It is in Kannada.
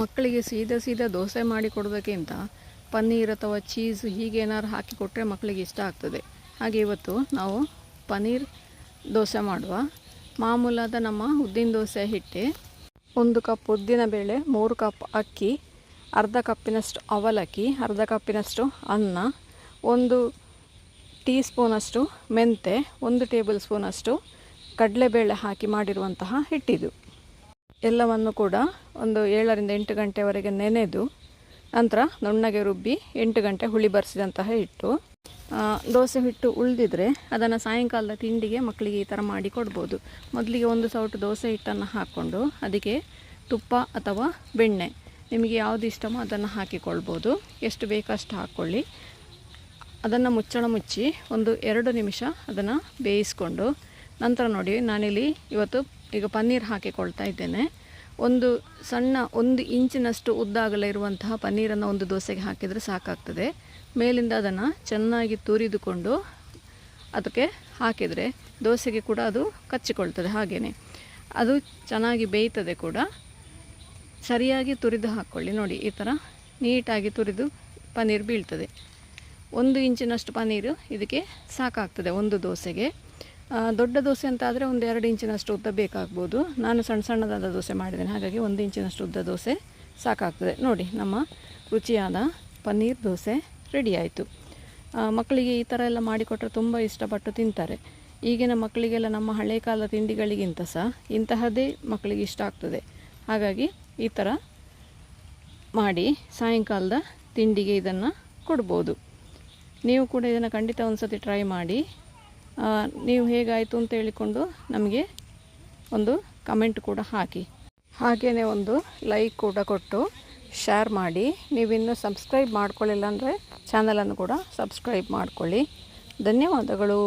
ಮಕ್ಕಳಿಗೆ ಸೀದಾ ಸೀದಾ ದೋಸೆ ಮಾಡಿ ಕೊಡೋದಕ್ಕಿಂತ ಪನ್ನೀರ್ ಅಥವಾ ಚೀಸ್ ಹೀಗೇನಾದ್ರು ಹಾಕಿ ಕೊಟ್ಟರೆ ಮಕ್ಕಳಿಗೆ ಇಷ್ಟ ಆಗ್ತದೆ. ಹಾಗೆ ಇವತ್ತು ನಾವು ಪನ್ನೀರ್ ದೋಸೆ ಮಾಡುವ. ಮಾಮೂಲಾದ ನಮ್ಮ ಉದ್ದಿನ ದೋಸೆ ಹಿಟ್ಟೆ, ಒಂದು ಕಪ್ ಉದ್ದಿನ ಬೇಳೆ, ಮೂರು ಕಪ್ ಅಕ್ಕಿ, ಅರ್ಧ ಕಪ್ಪಿನಷ್ಟು ಅವಲಕ್ಕಿ, ಅರ್ಧ ಕಪ್ಪಿನಷ್ಟು ಅನ್ನ, ಒಂದು ಟೀ ಸ್ಪೂನಷ್ಟು ಮೆಂತೆ ಒಂದು ಟೇಬಲ್ ಸ್ಪೂನಷ್ಟು ಕಡಲೆಬೇಳೆ ಹಾಕಿ ಮಾಡಿರುವಂತಹ ಹಿಟ್ಟಿದು. ಎಲ್ಲವನ್ನು ಕೂಡ ಒಂದು ಏಳರಿಂದ ಎಂಟು ಗಂಟೆವರೆಗೆ ನೆನೆದು ನಂತರ ನುಣ್ಣಗೆ ರುಬ್ಬಿ ಎಂಟು ಗಂಟೆ ಹುಳಿ ಬರೆಸಿದಂತಹ ಹಿಟ್ಟು. ದೋಸೆ ಹಿಟ್ಟು ಉಳಿದಿದ್ರೆ ಅದನ್ನು ಸಾಯಂಕಾಲದ ತಿಂಡಿಗೆ ಮಕ್ಕಳಿಗೆ ಈ ಥರ ಮಾಡಿ ಕೊಡ್ಬೋದು. ಮೊದಲಿಗೆ ಒಂದು ಸೌಟು ದೋಸೆ ಹಿಟ್ಟನ್ನು ಹಾಕ್ಕೊಂಡು ಅದಕ್ಕೆ ತುಪ್ಪ ಅಥವಾ ಬೆಣ್ಣೆ, ನಿಮಗೆ ಯಾವುದು ಇಷ್ಟಮೋ ಅದನ್ನು ಹಾಕಿಕೊಳ್ಬೋದು. ಎಷ್ಟು ಬೇಕಷ್ಟು ಹಾಕ್ಕೊಳ್ಳಿ. ಅದನ್ನು ಮುಚ್ಚಳ ಮುಚ್ಚಿ ಒಂದು ಎರಡು ನಿಮಿಷ ಅದನ್ನು ಬೇಯಿಸ್ಕೊಂಡು ನಂತರ ನೋಡಿ ನಾನಿಲ್ಲಿ ಇವತ್ತು ಈಗ ಪನ್ನೀರ್ ಹಾಕಿಕೊಳ್ತಾ ಇದ್ದೇನೆ. ಒಂದು ಸಣ್ಣ ಒಂದು ಇಂಚಿನಷ್ಟು ಉದ್ದ ಆಗಲೇ ಇರುವಂತಹ ಪನ್ನೀರನ್ನು ಒಂದು ದೋಸೆಗೆ ಹಾಕಿದರೆ ಸಾಕಾಗ್ತದೆ. ಮೇಲಿಂದ ಅದನ್ನು ಚೆನ್ನಾಗಿ ತುರಿದುಕೊಂಡು ಅದಕ್ಕೆ ಹಾಕಿದರೆ ದೋಸೆಗೆ ಕೂಡ ಅದು ಕಚ್ಚಿಕೊಳ್ತದೆ ಹಾಗೆಯೇ ಅದು ಚೆನ್ನಾಗಿ ಬೇಯ್ತದೆ ಕೂಡ. ಸರಿಯಾಗಿ ತುರಿದು ಹಾಕ್ಕೊಳ್ಳಿ ನೋಡಿ, ಈ ಥರ ನೀಟಾಗಿ ತುರಿದು ಪನ್ನೀರ್ ಬೀಳ್ತದೆ. ಒಂದು ಇಂಚಿನಷ್ಟು ಪನ್ನೀರು ಇದಕ್ಕೆ ಸಾಕಾಗ್ತದೆ ಒಂದು ದೋಸೆಗೆ. ದೊಡ್ಡ ದೋಸೆ ಅಂತ ಆದರೆ ಒಂದು ಎರಡು ಇಂಚಿನಷ್ಟು ಉದ್ದ ಬೇಕಾಗ್ಬೋದು. ನಾನು ಸಣ್ಣ ಸಣ್ಣದಾದ ದೋಸೆ ಮಾಡಿದ್ದೇನೆ. ಹಾಗಾಗಿ ಒಂದು ಇಂಚಿನಷ್ಟು ಉದ್ದ ದೋಸೆ ಸಾಕಾಗ್ತದೆ. ನೋಡಿ, ನಮ್ಮ ರುಚಿಯಾದ ಪನ್ನೀರ್ ದೋಸೆ ರೆಡಿ ಆಯಿತು. ಮಕ್ಕಳಿಗೆ ಈ ಥರ ಎಲ್ಲ ಮಾಡಿಕೊಟ್ರೆ ತುಂಬ ಇಷ್ಟಪಟ್ಟು ತಿಂತಾರೆ. ಈಗಿನ ಮಕ್ಕಳಿಗೆಲ್ಲ ನಮ್ಮ ಹಳೆ ಕಾಲದ ತಿಂಡಿಗಳಿಗಿಂತ ಸಹ ಇಂತಹದ್ದೇ ಮಕ್ಕಳಿಗೆ ಇಷ್ಟ ಆಗ್ತದೆ. ಹಾಗಾಗಿ ಈ ಥರ ಮಾಡಿ ಸಾಯಂಕಾಲದ ತಿಂಡಿಗೆ ಇದನ್ನು ಕೊಡ್ಬೋದು. ನೀವು ಕೂಡ ಇದನ್ನು ಖಂಡಿತ ಒಂದು ಸತಿ ಟ್ರೈ ಮಾಡಿ ನೀವು ಹೇಗಾಯಿತು ಅಂತ ಹೇಳಿಕೊಂಡು ನಮಗೆ ಒಂದು ಕಮೆಂಟ್ ಕೂಡ ಹಾಕಿ. ಹಾಗೇ ಒಂದು ಲೈಕ್ ಕೂಡ ಕೊಟ್ಟು ಶೇರ್ ಮಾಡಿ. ನೀವಿನ್ನೂ ಸಬ್ಸ್ಕ್ರೈಬ್ ಮಾಡ್ಕೊಳ್ಳಿಲ್ಲ ಅಂದರೆ ಚಾನಲನ್ನು ಕೂಡ ಸಬ್ಸ್ಕ್ರೈಬ್ ಮಾಡಿಕೊಳ್ಳಿ. ಧನ್ಯವಾದಗಳು.